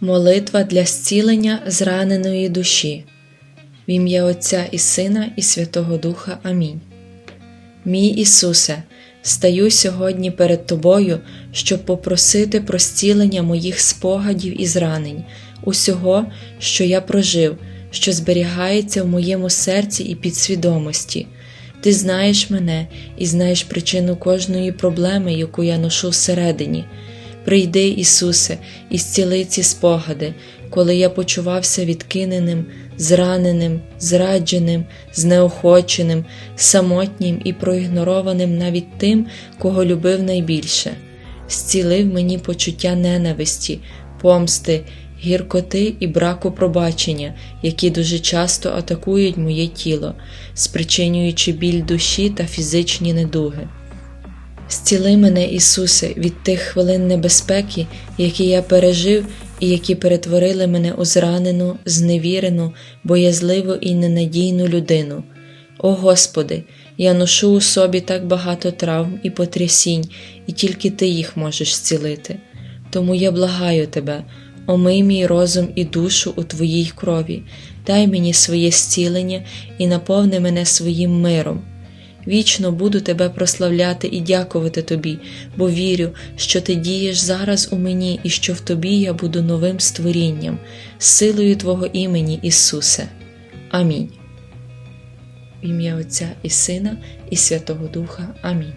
Молитва для зцілення зраненої душі. В ім'я Отця і Сина, і Святого Духа. Амінь. Мій Ісусе, стаю сьогодні перед Тобою, щоб попросити про зцілення моїх спогадів і зранень, усього, що я прожив, що зберігається в моєму серці і підсвідомості. Ти знаєш мене і знаєш причину кожної проблеми, яку я ношу всередині. Прийди, Ісусе, і зціли ці спогади, коли я почувався відкиненим, зраненим, зрадженим, знеохоченим, самотнім і проігнорованим навіть тим, кого любив найбільше. Зцілив мені почуття ненависті, помсти, гіркоти і браку пробачення, які дуже часто атакують моє тіло, спричинюючи біль душі та фізичні недуги. Зціли мене, Ісусе, від тих хвилин небезпеки, які я пережив і які перетворили мене у зранену, зневірену, боязливу і ненадійну людину. О Господи, я ношу у собі так багато травм і потрясінь, і тільки Ти їх можеш зцілити. Тому я благаю Тебе, омий мій розум і душу у Твоїй крові, дай мені своє зцілення і наповни мене своїм миром. Вічно буду тебе прославляти і дякувати тобі, бо вірю, що ти дієш зараз у мені і що в тобі я буду новим створінням, силою Твого імені, Ісусе. Амінь. В ім'я Отця і Сина, і Святого Духа. Амінь.